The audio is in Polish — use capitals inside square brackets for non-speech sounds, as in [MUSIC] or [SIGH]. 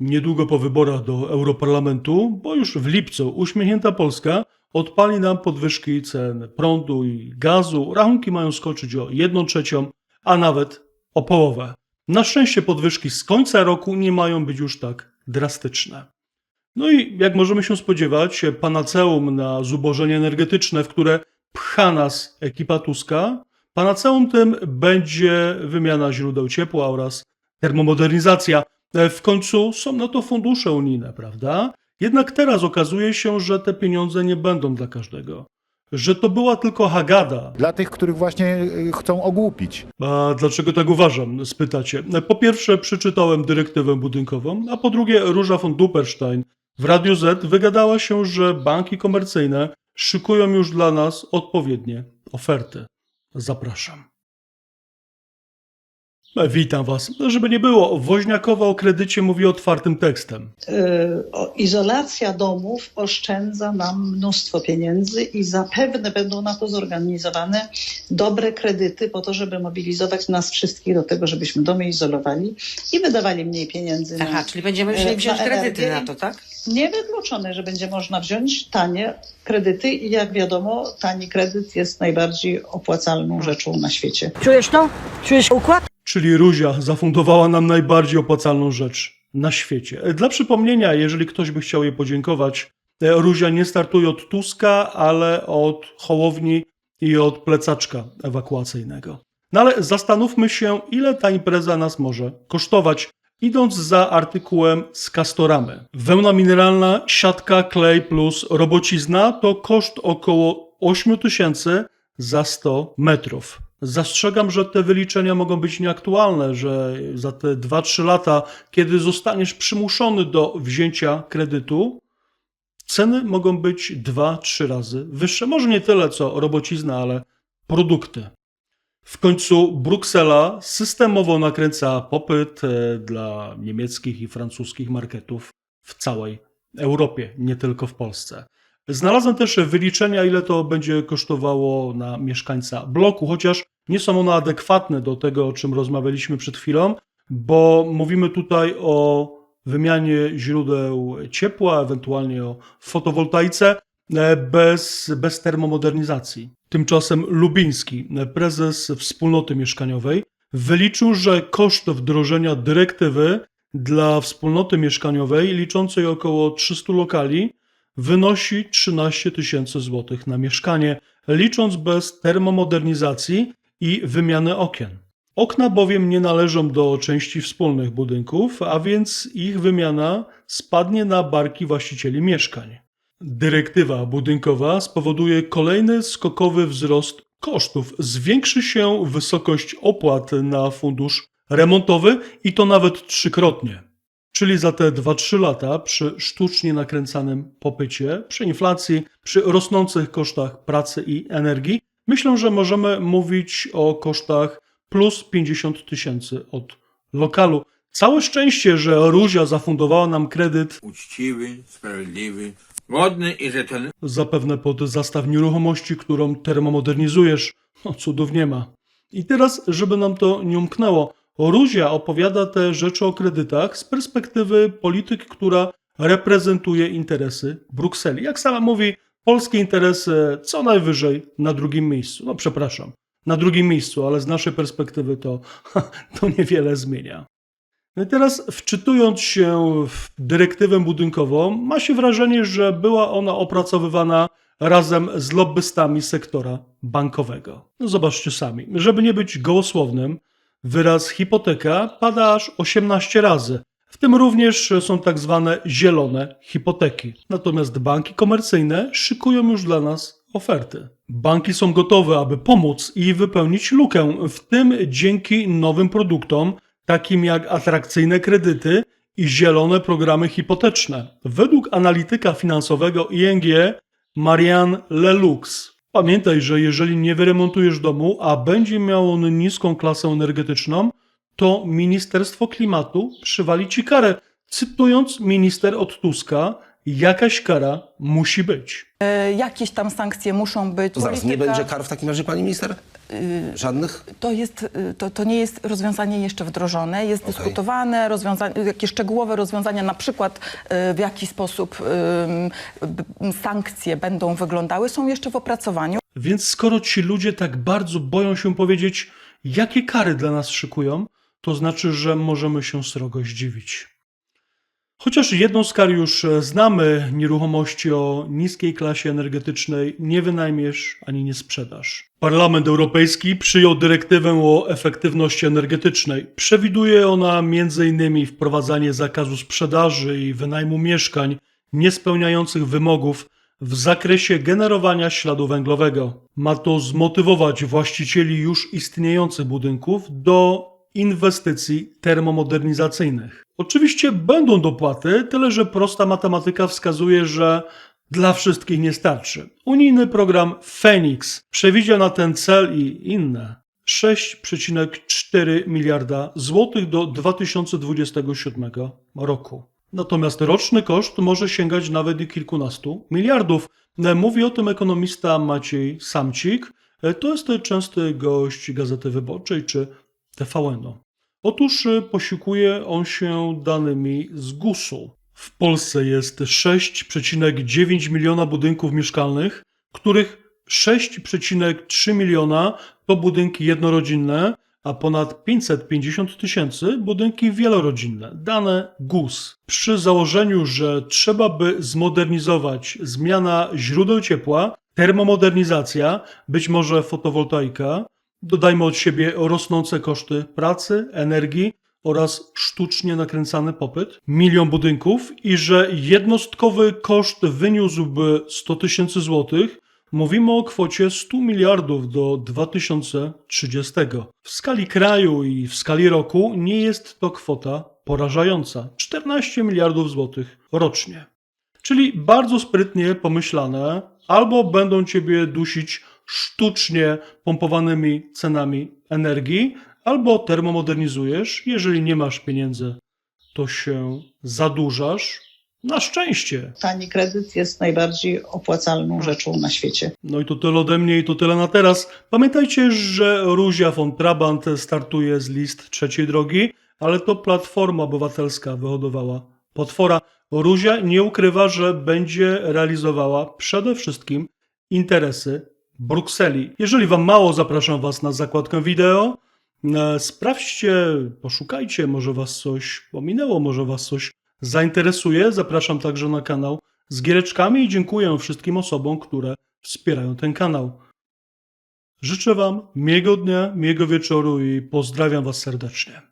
niedługo po wyborach do Europarlamentu, bo już w lipcu uśmiechnięta Polska odpali nam podwyżki cen prądu i gazu. Rachunki mają skoczyć o 1 trzecią, a nawet o połowę. Na szczęście podwyżki z końca roku nie mają być już tak drastyczne. No i jak możemy się spodziewać, panaceum na zubożenie energetyczne, w które pcha nas ekipa Tuska, panaceum tym będzie wymiana źródeł ciepła oraz termomodernizacja. E, W końcu są na to fundusze unijne, prawda? Jednak teraz okazuje się, że te pieniądze nie będą dla każdego. Że to była tylko hagada, Dla tych, których właśnie y, chcą ogłupić. a dlaczego tak uważam? Spytacie. Po pierwsze, przeczytałem dyrektywę budynkową, a po drugie, Róża von Duperstein w Radiu Z wygadała się, że banki komercyjne szykują już dla nas odpowiednie oferty. Zapraszam. E, Witam Was. Żeby nie było, Woźniakowa o kredycie mówi otwartym tekstem. O- izolacja domów oszczędza nam mnóstwo pieniędzy i zapewne będą na to zorganizowane dobre kredyty po to, żeby mobilizować nas wszystkich do tego, żebyśmy domy izolowali i wydawali mniej pieniędzy Aha, na... czyli będziemy e, musieli na wziąć kredyty energię. na to, tak? Niewykluczone, że będzie można wziąć tanie kredyty i jak wiadomo, tani kredyt jest najbardziej opłacalną rzeczą na świecie. Czujesz to? Czujesz układ? Czyli Ruzia zafundowała nam najbardziej opłacalną rzecz na świecie. E, Dla przypomnienia, jeżeli ktoś by chciał jej podziękować, e, Ruzia nie startuje od Tuska, ale od Hołowni i od plecaczka ewakuacyjnego. No ale zastanówmy się, ile ta impreza nas może kosztować, idąc za artykułem z Castoramy. Wełna mineralna, siatka, klej plus robocizna to koszt około 8 tysięcy za 100 metrów. Zastrzegam, że te wyliczenia mogą być nieaktualne, że za te 2-3 lata, kiedy zostaniesz przymuszony do wzięcia kredytu, ceny mogą być 2-3 razy wyższe. Może nie tyle co robocizna, ale produkty. W końcu Bruksela systemowo nakręca popyt e, dla niemieckich i francuskich marketów w całej Europie, nie tylko w Polsce. Znalazłem też wyliczenia, ile to będzie kosztowało na mieszkańca bloku, chociaż nie są one adekwatne do tego, o czym rozmawialiśmy przed chwilą, bo mówimy tutaj o wymianie źródeł ciepła, ewentualnie o fotowoltaice e, bez, bez termomodernizacji. Tymczasem Lubiński, prezes wspólnoty mieszkaniowej, wyliczył, że koszt wdrożenia dyrektywy dla wspólnoty mieszkaniowej liczącej około 300 lokali wynosi 13 tysięcy złotych na mieszkanie, licząc bez termomodernizacji i wymiany okien. Okna bowiem nie należą do części wspólnych budynków, a więc ich wymiana spadnie na barki właścicieli mieszkań. Dyrektywa budynkowa spowoduje kolejny skokowy wzrost kosztów. Zwiększy się wysokość opłat na fundusz remontowy i to nawet trzykrotnie. Czyli za te 2-3 lata przy sztucznie nakręcanym popycie, przy inflacji, przy rosnących kosztach pracy i energii, myślę, że możemy mówić o kosztach plus 50 tysięcy od lokalu. Całe szczęście, że Ruzia zafundowała nam kredyt uczciwy, sprawiedliwy, godny i rzetelny. zapewne pod zastaw nieruchomości, którą termomodernizujesz. No cudów nie ma. I teraz, żeby nam to nie umknęło, Ruzia opowiada te rzeczy o kredytach z perspektywy polityk, która reprezentuje interesy Brukseli. Jak sama mówi, polskie interesy co najwyżej na drugim miejscu. No przepraszam, na drugim miejscu, ale z naszej perspektywy to, [LAUGHS] to niewiele zmienia. No i teraz, wczytując się w dyrektywę budynkową, ma się wrażenie, że była ona opracowywana razem z lobbystami sektora bankowego. No zobaczcie sami. Żeby nie być gołosłownym, wyraz hipoteka pada aż 18 razy. W tym również są tak zwane zielone hipoteki. Natomiast banki komercyjne szykują już dla nas oferty. Banki są gotowe, aby pomóc i wypełnić lukę, w tym dzięki nowym produktom, takim jak atrakcyjne kredyty i zielone programy hipoteczne. Według analityka finansowego ING Marianne Lelux. Pamiętaj, że jeżeli nie wyremontujesz domu, a będzie miał on niską klasę energetyczną, to Ministerstwo Klimatu przywali ci karę. Cytując minister od Tuska, jakaś kara musi być. E, Jakieś tam sankcje muszą być. Zaraz, nie Polityka- będzie kar w takim razie, pani minister? Y, Żadnych? to, jest, y, to, to nie jest rozwiązanie jeszcze wdrożone, jest dyskutowane, rozwiązanie, jakie szczegółowe rozwiązania, na przykład y, w jaki sposób sankcje będą wyglądały, są jeszcze w opracowaniu. Więc skoro ci ludzie tak bardzo boją się powiedzieć, jakie kary dla nas szykują, to znaczy, że możemy się srogo zdziwić. Chociaż jedną z kar już e, znamy, nieruchomości o niskiej klasie energetycznej nie wynajmiesz ani nie sprzedasz. Parlament Europejski przyjął dyrektywę o efektywności energetycznej. Przewiduje ona m.in. wprowadzanie zakazu sprzedaży i wynajmu mieszkań niespełniających wymogów w zakresie generowania śladu węglowego. Ma to zmotywować właścicieli już istniejących budynków do inwestycji termomodernizacyjnych. Oczywiście będą dopłaty, tyle że prosta matematyka wskazuje, że dla wszystkich nie starczy. Unijny program Phoenix przewidział na ten cel i inne 6,4 miliarda złotych do 2027 roku. Natomiast roczny koszt może sięgać nawet i kilkunastu miliardów. Mówi o tym ekonomista Maciej Samcik. To jest częsty gość Gazety Wyborczej czy TVN-u. Otóż y, posiłkuje on się danymi z GUS-u. W Polsce jest 6,9 miliona budynków mieszkalnych, których 6,3 miliona to budynki jednorodzinne, a ponad 550 tysięcy budynki wielorodzinne. Dane GUS. Przy założeniu, że trzeba by zmodernizować zmiana źródeł ciepła, termomodernizacja, być może fotowoltaika, Dodajmy od siebie rosnące koszty pracy, energii oraz sztucznie nakręcany popyt, milion budynków i że jednostkowy koszt wyniósłby 100 tysięcy złotych, mówimy o kwocie 100 miliardów do 2030. W skali kraju i w skali roku nie jest to kwota porażająca 14 miliardów złotych rocznie. Czyli bardzo sprytnie pomyślane, albo będą ciebie dusić sztucznie pompowanymi cenami energii, albo termomodernizujesz. Jeżeli nie masz pieniędzy, to się zadłużasz. Na szczęście. Tani kredyt jest najbardziej opłacalną rzeczą na świecie. No i to tyle ode mnie i to tyle na teraz. Pamiętajcie, że Ruzia von Trabant startuje z list trzeciej drogi, ale to Platforma Obywatelska wyhodowała potwora. Ruzia nie ukrywa, że będzie realizowała przede wszystkim interesy Brukseli. Jeżeli Wam mało, zapraszam Was na zakładkę wideo. E, Sprawdźcie, poszukajcie, może Was coś pominęło, może Was coś zainteresuje. Zapraszam także na kanał z giereczkami i dziękuję wszystkim osobom, które wspierają ten kanał. Życzę Wam miłego dnia, miłego wieczoru i pozdrawiam Was serdecznie.